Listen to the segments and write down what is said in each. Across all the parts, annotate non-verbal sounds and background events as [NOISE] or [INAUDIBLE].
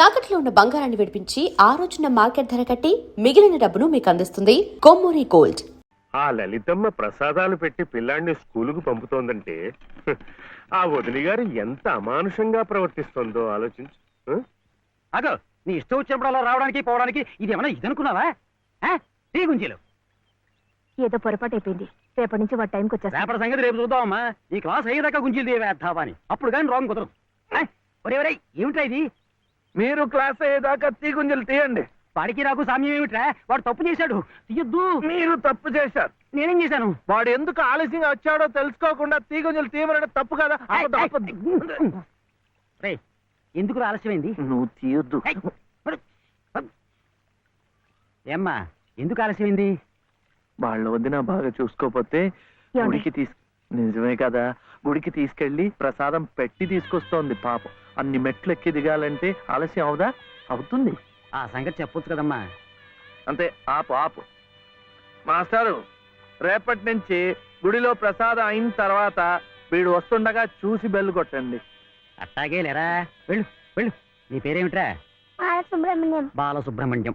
తాకట్లో ఉన్న బంగారాన్ని విడిపించి ఆ రోజున మార్కెట్ ధర కట్టి మిగిలిన డబ్బును మీకు అందిస్తుంది కొమ్మూరి గోల్డ్. ఆ లలితమ్మ ప్రసాదాలు పెట్టి పిల్లాడిని స్కూలుకు పంపుతోందంటే ఆ వదిలి గారు ఎంత అమానుషంగా ప్రవర్తిస్తోందో ఆలోచించు? అగో నీ ఇష్టం వచ్చినప్పుడు అలా రావడానికి పోవడానికి ఇది ఏమన్నా ఇది అనుకున్నావా ఆ? టీ గుంజీలు. ఏదో పొరపాటు అయిపోయింది. రేపటి నుంచి వాడి టైంకి వచ్చేస్తా. రేపటి సంగతి రేపు చూద్దామమ్మా. ఈ క్లాస్ అయ్యేదాకా గుంజీలు వేద్దావా అని. అప్పుడు కానీ రాంగ్ కుదరదు? ఒరే ఒరే ఏమిట్రా ఇది? మీరు క్లాస్ అయ్యేదాకా తీగుంజలు తీయండి. వాడికి నాకు సామ్యం ఏమిట్రా? వాడు తప్పు చేశాడు. తీయొద్దు. మీరు తప్పు చేశారు. నేనేం చేశాను? వాడు ఎందుకు ఆలస్యంగా వచ్చాడో తెలుసుకోకుండా తీగుంజలు తీయమనడం తప్పు కదా? ఆపొద్దు, ఆపొద్దు. రే ఎందుకు ఆలస్యమైంది? నువ్వు తీయొద్దు. ఏయ్. ఏమ్మా ఎందుకు ఆలస్యమైంది? వాళ్ళ వదిన బాగా చూసుకోపోతే ఏమండి? గుడికి తీసు నిజమే కదా? గుడికి తీసుకెళ్ళి ప్రసాదం పెట్టి తీసుకొస్తోంది పాపం. అన్ని మెట్లు ఎక్కి దిగాలంటే ఆలస్యం అవుదా? అవుతుంది. ఆ సంగతి చెప్పొచ్చు కదమ్మా. అంతే ఆపు ఆపు. మాస్టారు రేపటి నుంచి గుడిలో ప్రసాదం అయిన తర్వాత వీడు వస్తుండగా చూసి బెల్లు కొట్టండి. అట్టాగే లేరా? వెళ్ళు వెళ్ళు. నీ పేరేమిట్రా? సుబ్రహ్మణ్యం బాలసుబ్రహ్మణ్యం.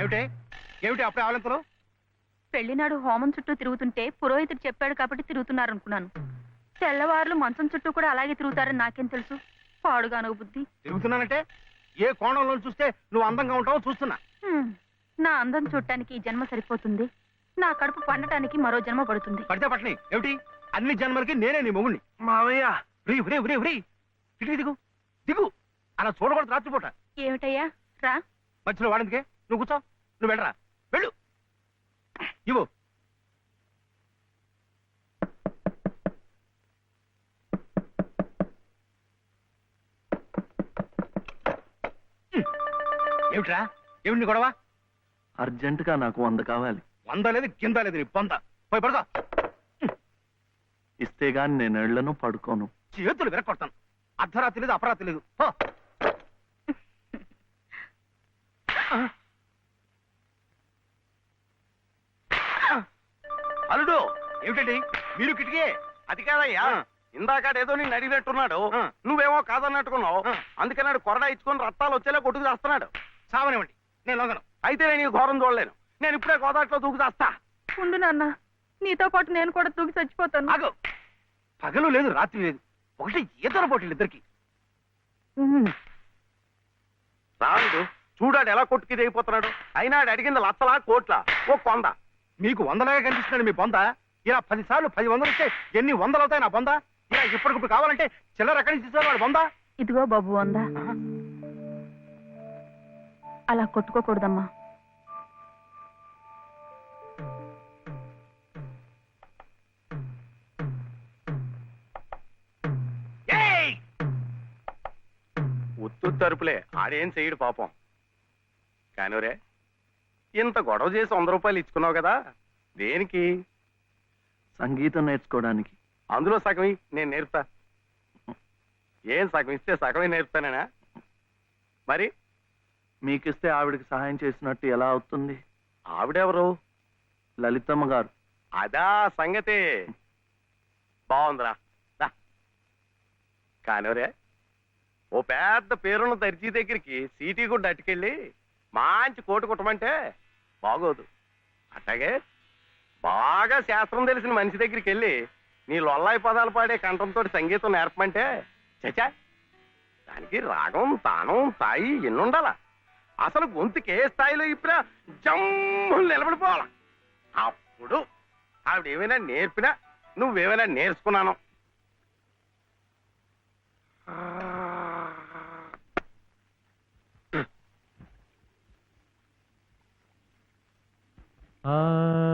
ఏమిటి? ఏమిటి అప్పుడే ఆవలింతలు పెళ్ళినాడు హోమం చుట్టూ తిరుగుతుంటే పురోహితుడు చెప్పాడు కాబట్టి తిరుగుతున్నారు అనుకున్నాను తెల్లవారులు మంచం చుట్టూ కూడా అలాగే తిరుగుతారని నాకేం తెలుసు? పాడుగాను బుద్ధి. తిరుగుతున్నానంటే? ఏ కోణంలో చూస్తే నువ్వు అందంగా ఉంటావో చూస్తున్నా. నా అందం చూడటానికి ఈ జన్మ సరిపోతుంది. నా కడుపు పండటానికి మరో జన్మ పడుతుంది. పడితే పట్టని. ఏమిటి? అన్ని జన్మలకి నేనే నీ మొగుణ్ణి. మావయ్య. రీ రే రే రే ఇటు దిగు. దిగు. అలా చూడకూడదు రాత్రిపూట. ఏమిటయ్యా? రా. మధ్యలో వాడిందికే. నువ్వు కూర్చో. నువ్వు వెళ్ళరా? వెళ్ళు. ఇవ్వు. ఏమిట్రా? ఏమిటి గొడవ? అర్జెంట్గా నాకు వంద కావాలి. వంద లేదు కింద లేదు నీ పొంద పోయి పడుకో. ఇస్తే గాని నేను ఎళ్ళను పడుకోను. చేతులు విరక్కొడతాను. అర్ధరాత్రి లేదు అపరాత్రి లేదు. పో. అల్లుడు ఏమిటండి? మీరు కిటికీ? అది కాదయ్యా. ఇందాక ఏదో నేను అడిగినట్టున్నాడు. నువ్వేమో కాదన్నట్టుకున్నావు. అందుకన్నాడు కొరడా ఇచ్చుకొని రక్తాలు వచ్చేలా కొట్టుకు చేస్తున్నాడు. సావనివ్వండి నేను లొంగను. అయితే నేను ఈ ఘోరం చూడలేను. నేను ఇప్పుడే గోదాట్లో దూకు చేస్తా. ఉండు నాన్న నీతో పాటు నేను కూడా తూగి చచ్చిపోతాను. ఆగు. పగలు లేదు రాత్రి లేదు. ఒకటి ఈతర పోటీలు ఇద్దరికి. రాడు చూడాడు ఎలా కొట్టుకి దిగిపోతున్నాడు అయినా అడిగింది లచ్చలా కోట్ల ఓ కొంద మీకు వందలాగా కనిపిస్తున్నాడు మీ బొంద. ఇలా పది సార్లు పది వందలు ఇస్తే ఎన్ని వందలు అవుతాయి నా బొంద? ఇలా ఇప్పటికిప్పుడు కావాలంటే చిల్లర ఎక్కడి నుంచి వాడు బొంద? ఇదిగో బాబు అందా అలా కొట్టుకోకూడదమ్మా! ఉత్తు తరుపులే. ఆడేం చెయ్యడు పాపం. కానివరే ఇంత గొడవ చేసి వంద రూపాయలు ఇచ్చుకున్నావు కదా? దేనికి? సంగీతం నేర్చుకోవడానికి. అందులో సగం నేను నేర్పుతా. ఏం సగం ఇస్తే సగమే నేర్పుతానేనా? మరి? మీకిస్తే ఆవిడకి సహాయం చేసినట్టు ఎలా అవుతుంది? ఆవిడెవరు? లలితమ్మ గారు. అదా సంగతి. బాగుందిరా. కానివరే ఓ పెద్ద పేరున్న దర్జీ దగ్గరికి సీటీ కూడా అట్టుకెళ్ళి మంచి కోటు కుట్టమంటే బాగోదు. అట్లాగే బాగా శాస్త్రం తెలిసిన మనిషి దగ్గరికి వెళ్ళి నీ లొల్లాయి పదాలు పాడే కంఠంతో సంగీతం నేర్పమంటే చచా దానికి రాగం తానం తాయి ఎన్నుండాలా? అసలు గొంతుకే స్థాయిలో ఇప్పుడా జమ్ము నిలబడిపోవాలా? అప్పుడు ఆవిడ ఏమైనా నేర్పినా నువ్వేమైనా నేర్చుకున్నాను. మీరు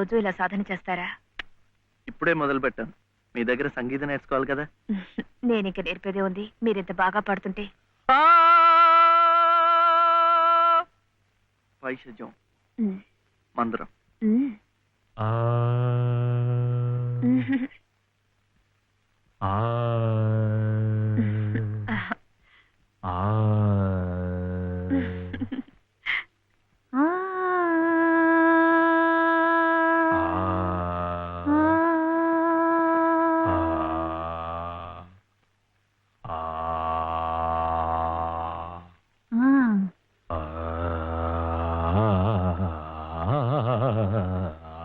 రోజు ఇలా సాధన చేస్తారా? ఇప్పుడే మొదలు పెట్టాను. మీ దగ్గర సంగీతం నేర్చుకోవాలి కదా? [LAUGHS] నేను ఇంక నేర్పేదే ఉంది. మీరు ఇంత బాగా పాడుతుంటే. వైషజ్యం మందరం. ఆ.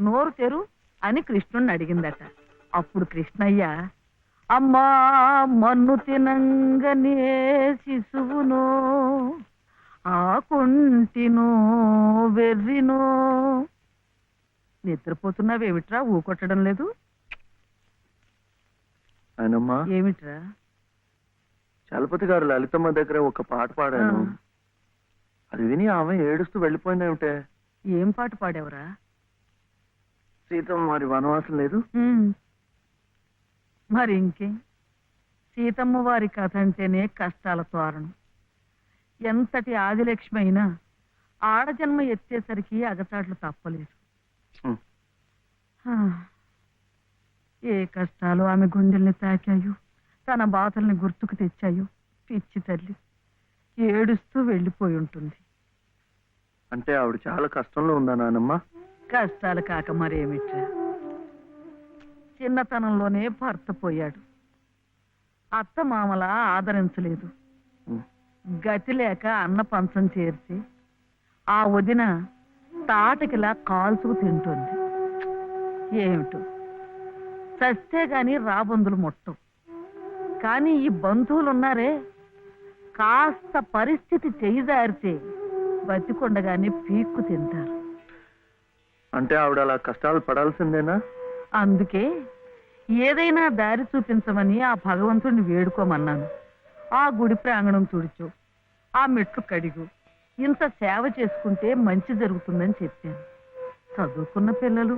నోరు తెరు అని కృష్ణుడిని అడిగిందట. అప్పుడు కృష్ణయ్య అమ్మా మన్ను తినంగనే శిశువునో ఆకుంటినో వెర్రినో. నిద్రపోతున్నావేమిట్రా? ఊకొట్టడం లేదు. ఆయనమ్మా ఏమిట్రా? చలపతి గారు లలితమ్మ దగ్గర ఒక పాట పాడాను. ఆ. అది విని ఆమె ఏడుస్తూ వెళ్ళిపోయిందేమిటే? ఏం పాట పాడావురా? సీతమ్మ మరి వనవాసం లేదు. మరి ఇంకే? సీతమ్మ వారి కథ అంటేనే కష్టాల తోరణం. ఎంతటి ఆదిలక్ష్మి అయినా ఆడజన్మ ఎత్తేసరికి అగచాట్లు తప్పలేదు. ఏ కష్టాలు ఆమె గుండెల్ని తాకాయో తన బాధల్ని గుర్తుకు తెచ్చాయో పిచ్చి తల్లి. ఏడుస్తూ వెళ్ళిపోయి ఉంటుంది. అంటే ఆవిడ చాలా కష్టంలో ఉందా నానమ్మ? కష్టాలు కాక మరేమిట్రా? చిన్నతనంలోనే భర్త పోయాడు. అత్త మామల ఆదరించలేదు. గతి లేక అన్న పంచం చేర్చి ఆ వదిన తాటకిలా కాల్చుకు తింటుంది. ఏమిటో? చస్తే గాని రాబందులు ముట్టం. కానీ ఈ బంధువులు ఉన్నారే కాస్త పరిస్థితి చేయిదారితే బతికొండగానే పీక్కు తింటారు. అంటే ఆవిడ అలా కష్టాలు పడాల్సిందేనా? అందుకే ఏదైనా దారి చూపించమని ఆ భగవంతుడిని వేడుకోమన్నాను. ఆ గుడి ప్రాంగణం తుడిచు ఆ మెట్లు కడిగు ఇంత సేవ చేసుకుంటే మంచి జరుగుతుందని చెప్పాను. చదువుకున్న పిల్లలు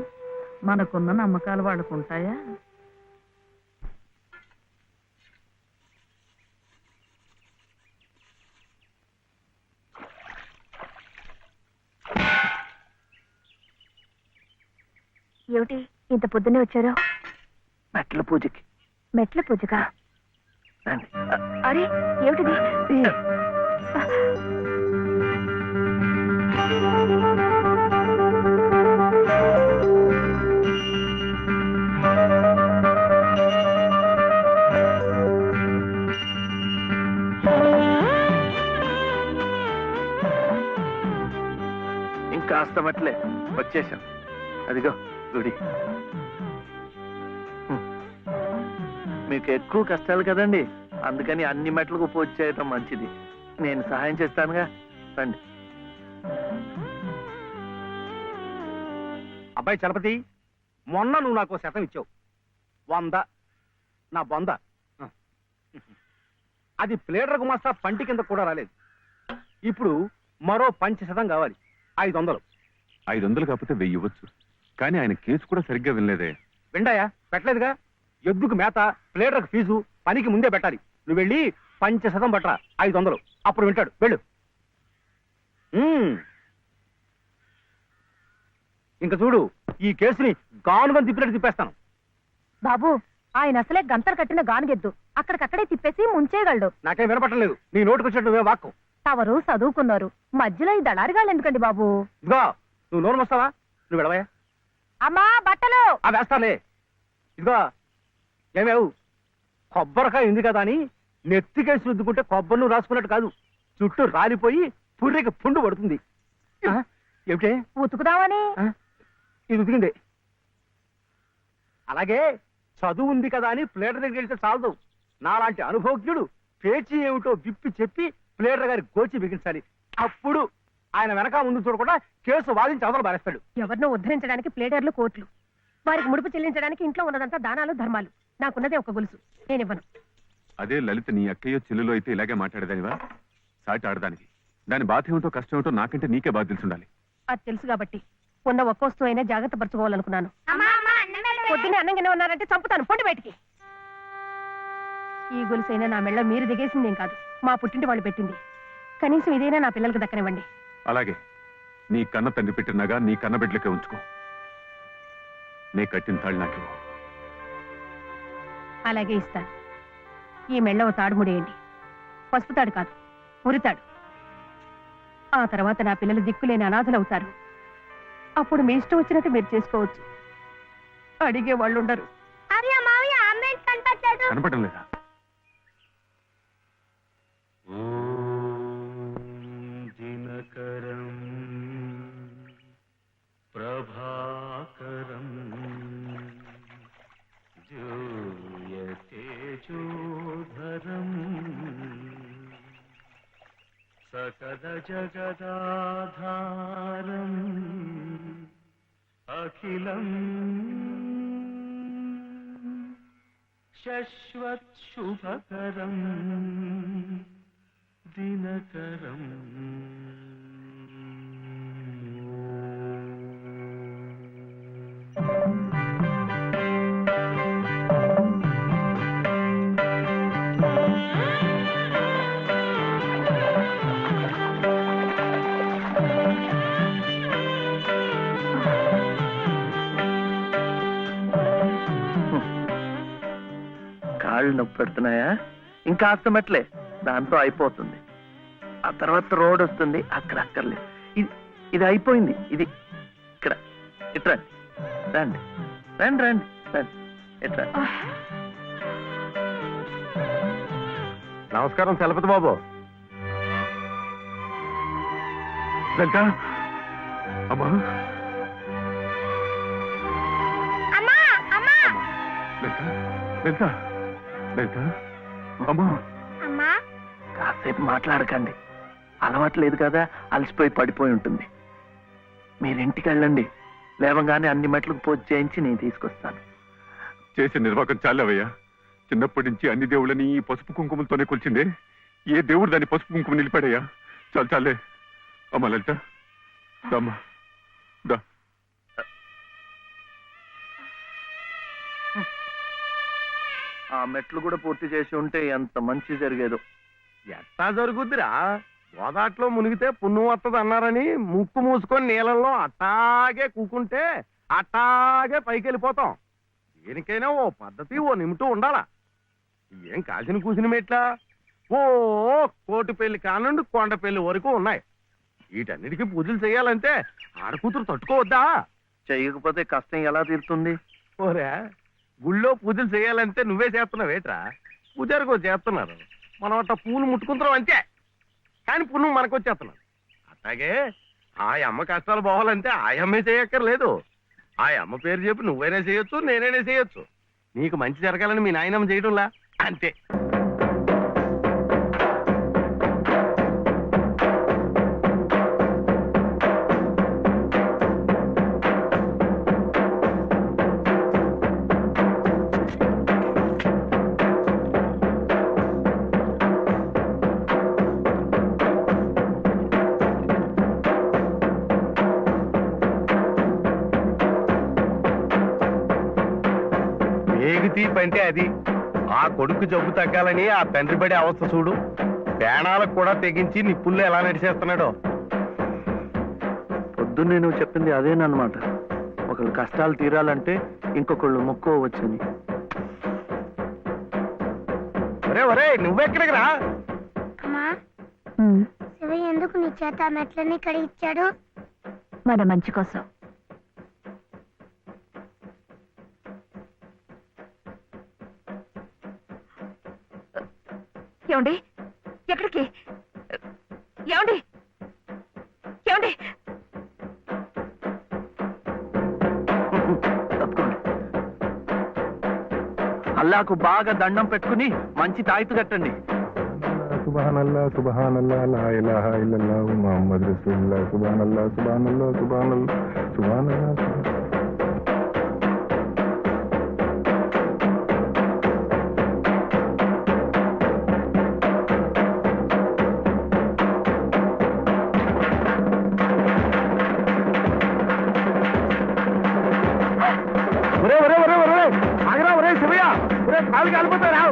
మనకున్న నమ్మకాలు వాళ్ళకు ఉంటాయా ఏమిటి? ఇంత పొద్దున్నే వచ్చారు? మెట్ల పూజకి. మెట్ల పూజగా రండి. అరే ఏమిటిది? ఇంకాస్త మట్లే. వచ్చేసాం అదిగో. గుడి. మీకు ఎక్కువ కష్టాలు కదండి. అందుకని అన్ని మెట్లకు పూజ చేయటం మంచిది. నేను సహాయం చేస్తానుగా. రండి. అబ్బాయి చలపతి మొన్న నువ్వు నాకు శతం ఇచ్చావు. వంద. నా బొంద. అది ప్లేడర్ గుమాస్తా పంటి కింద కూడా రాలేదు. ఇప్పుడు మరో పంచ శతం కావాలి. ఐదు వందలు. ఐదు వందలు కాకపోతే వెయ్యి ఇవ్వచ్చు. కానీ ఆయన కేసు కూడా సరిగ్గా వినలేదే. విండాయా? పెట్టలేదుగా? ఎద్దుకు మేత ప్లేడర్కు ఫీజు పనికి ముందే పెట్టాలి. నువ్వు వెళ్ళి పంచ శతం పట్టరా. ఐదు వందలు. అప్పుడు వింటాడు. వెళ్ళు. ఇంక చూడు ఈ కేసుని గానుగా తిప్పినట్టు తిప్పేస్తాను. బాబు ఆయన అసలే గంతలు కట్టిన గానుగెద్దు. అక్కడికక్కడే తిప్పేసి ముంచేయగలడు. నాకేం వినపట్టలేదు నీ నోటుకు వచ్చినట్టు నువ్వే వాక్కు. తవరు చదువుకున్నారు. మధ్యలో ఈ దళారిగాళ్ళు ఎందుకండి బాబు? ఇదిగో నువ్వు నోరు వస్తావా నువ్వు వెళ్ళవయ్యా. అమ్మా బట్టలు! ఆ వేస్తాలే. ఇదిగో ఏమేవు? కొబ్బరికాయ ఉంది కదా అని నెత్తికేసి రుద్దుకుంటే కొబ్బరి నువ్వు రాసుకున్నట్టు కాదు. చుట్టూ రాలిపోయి పుర్రెకి పుండు పడుతుంది. ఆ? ఏమిటే? ఉతుకుదామని? ఆ? ఇది ఉతికింది. అలాగే చదువు ఉంది కదా అని ప్లేటర్ దగ్గరికి వెళ్తే చాలదు. నాలాంటి అనుభవజ్ఞుడు పేచీ ఏమిటో విప్పి చెప్పి ప్లేటర్ గారి గోచి బిగించాలి. అప్పుడు ఆయన వెనక ముందు చూడకుండా కేసు వాదించి అవతల బారేస్తాడు ఎవరినో ఉద్ధరించడానికి ప్లేడర్లు కోట్లు వారికి ముడుపు చెల్లించడానికి ఇంట్లో ఉన్నదంతా దానాలు ధర్మాలు. నాకున్నదే ఒక గొలుసు. నేనివ్వను. అదే లలిత నీ అక్కయ్యో చెల్లెలో అయితే ఇలాగే మాట్లాడేదానివా? సాటి ఆడదానికి. దాని బాధ ఏమిటో కష్టం ఏమిటో నాకంటే నీకే బాధ తెలుసుండాలి. అది తెలుసు కాబట్టి ఉన్న ఒక్క వస్తువు అయినా జాగ్రత్త పరచుకోవాలనుకున్నాను. పొద్దున్నే అన్నం గిన్నె ఉన్నారంటే చంపుతాను. పొండి బయటికి. ఈ గొలుసైనా నా మెళ్ళ మీరు దిగేసిందేం కాదు. మా పుట్టింటి వాళ్ళు పెట్టింది. కనీసం ఇదైనా నా పిల్లలకి దక్కనివ్వండి. అలాగే. నీ కన్న తండ్రి పెట్టినగా నీ కన్న బిడ్డలకే ఉంచుకో. నే కట్టిన తాళ్ళు నాకివ్వు. అలాగే ఇస్తాను ఈ మెళ్ళ ఓ తాడు ముడేయండి. పసుపు తాడు కాదు ఉరితాడు ఆ తర్వాత నా పిల్లలు దిక్కులేని అనాథలు అవుతారు అప్పుడు మీ ఇష్టం వచ్చినట్టు మీరు చేసుకోవచ్చు. అడిగే వాళ్ళు ఉండరు కనపడడం లేదా? करम् प्रभाकरम्। जूयते जोधरम् सकदजगदाधारम् अखिलम्। शश्वत्शुभकरम् దినకరం. కాళ్ళు నొప్పి పెడుతున్నాయా? ఇంకా మెట్లే దాంతో అయిపోతుంది. ఆ తర్వాత రోడ్ వస్తుంది అక్కడ అక్కర్లేదు. ఇది ఇది అయిపోయింది ఇది ఇక్కడ. ఇట్రా రండి. రండి. రండి రండి ఎట్లా నమస్కారం చలపతి బాబు. లలిత అమ్మా. లలిత లలిత లలిత అమ్మా. కాసేపు మాట్లాడకండి. అలవాట్లేదు కదా అలసిపోయి పడిపోయి ఉంటుంది. మీరు ఇంటికి వెళ్ళండి. లేవగానే అన్ని మెట్లకు పూజ చేయించి నేను తీసుకొస్తాను. చేసే నిర్వాకం చాలవయ్యా. చిన్నప్పటి నుంచి అన్ని దేవుళ్ళని ఈ పసుపు కుంకుమలతోనే కొలిచిందే. ఏ దేవుడు దాన్ని పసుపు కుంకుమ నిలిపాడయ్యా? చాలు చాలే. అమ్మా లలిత. దమ్మా దా. ఆ మెట్లు కూడా పూర్తి చేసి ఉంటే ఎంత మంచి జరిగేదో. ఎట్టా జరుగుద్దిరా? గోదాట్లో మునిగితే పుణ్యం వస్తుంది అన్నారని ముక్కు మూసుకొని నీళ్ళల్లో అట్టాగే కూకుంటే అట్టాగే పైకి వెళ్ళిపోతాం దేనికైనా ఓ పద్ధతి ఓ నిమిటూ ఉండాలా? ఏం కాసిన కూసిన మెట్లా? ఓ కోటి పెళ్ళి కానుండి కొండ పెళ్ళి వరకు ఉన్నాయి. వీటన్నిటికీ పూజలు చేయాలంటే ఆడకూతురు తట్టుకోవద్దా? చేయకపోతే కష్టం ఎలా తీరుతుంది? ఓరే గుళ్ళో పూజలు చేయాలంటే నువ్వే చేస్తున్నావు ఏట్రా పూజారికో చేస్తున్నారు. మనం అట్ట పూలు ముట్టుకుంటున్నాం అంతే. కానీ పుణ్యం మనకు వచ్చేస్తున్నాం అట్లాగే ఆ అమ్మ కష్టాలు పోవాలంటే ఆ అమ్మే చేయక్కర్లేదు. ఆ అమ్మ పేరు చెప్పి నువ్వైనా చేయొచ్చు నేనైనా చేయొచ్చు. నీకు మంచి జరగాలని మీ నాయనమ్మ చేయడంలా? అంతే. తీపి అంటే అది. ఆ కొడుకు జబ్బు తగ్గాలని ఆ తండ్రి పడే అవస్థ చూడు. ప్రాణాలకు కూడా తెగించి నిప్పుల్లో ఎలా నడిచేస్తున్నాడో. పొద్దున్నే నువ్వు చెప్పింది అదేనమాట ఒకళ్ళు కష్టాలు తీరాలంటే ఇంకొకళ్ళు మొక్కోవచ్చని ఒరే ఒరే నువ్వెక్కడికి రా? అమ్మా. శివయ్య ఎందుకు నీ చేత మెట్లన్నీ కడిగిచ్చాడు? మన మంచి కోసం. ఏమండి? ఎక్కడికి? ఏమండి? ఏమండి? తప్పుకోండి. అల్లాకు బాగా దండం పెట్టుకుని మంచి తాయితు కట్టండి. సుబానల్లా సుబానల్లా లా ఇలాహా ఇల్లల్లాహు ముహమ్మద్ రసూలుల్లాహ్. సుబానల్లా సుబానల్లా సుబానల్లా సుబానల్లా కాలు కాలిపోతా రా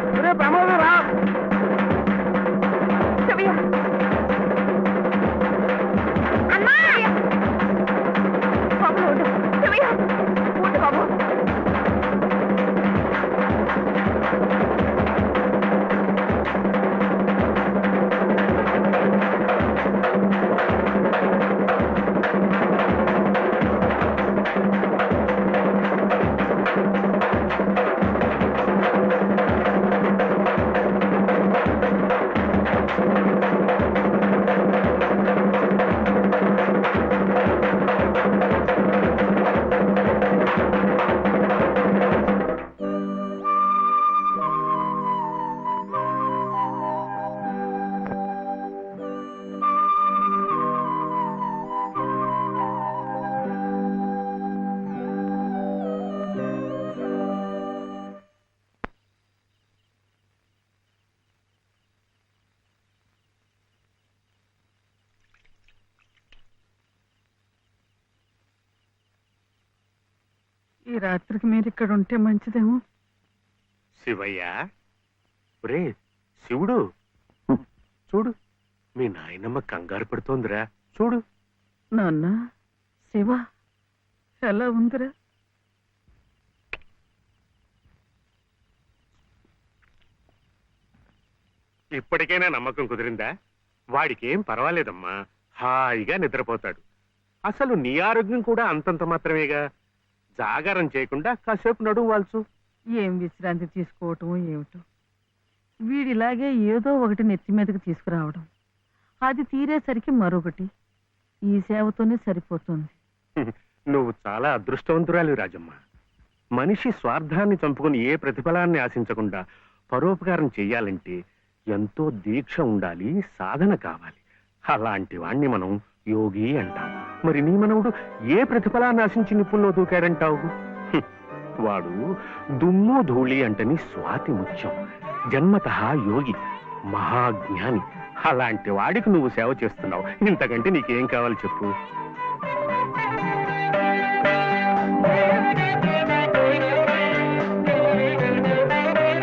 రాత్రికి మీరు ఇక్కడ ఉంటే మంచిదేమో. శివయ్య? ఒరే శివుడు. చూడు మీ నాయనమ్మ కంగారు పడుతోందిరా. చూడు. నాన్న శివ ఎలా ఉందిరా? ఇప్పటికైనా నమ్మకం కుదిరిందా? వాడికి ఏం పర్వాలేదమ్మా. హాయిగా నిద్రపోతాడు. అసలు నీ ఆరోగ్యం కూడా అంతంత మాత్రమేగా? జాగారం చేయకుండా కాసేపు నడువు వాల్చు. ఏం విశ్రాంతి తీసుకోవటం ఏమిటో? వీడిలాగే ఏదో ఒకటి నెత్తి మీదకి తీసుకురావడం. అది తీరేసరికి మరొకటి. ఈ సేవతోనే సరిపోతుంది. [LAUGHS] నువ్వు చాలా అదృష్టవంతురాలి రాజమ్మ. మనిషి స్వార్థాన్ని చంపుకొని ఏ ప్రతిఫలాన్ని ఆశించకుండా పరోపకారం చెయ్యాలంటే ఎంతో దీక్ష ఉండాలి సాధన కావాలి. అలాంటి వాణ్ణి మనం యోగి అంటాం మరి నీ మనవుడు ఏ ప్రతిఫలాన్ని ఆశించి నిప్పుల్లో దూకాడంటావు వాడు దుమ్ము ధూళి అంటని స్వాతి ముత్యం జన్మత యోగి మహాజ్ఞాని. అలాంటి వాడికి నువ్వు సేవ చేస్తున్నావు. ఇంతకంటే నీకేం కావాలి చెప్పు?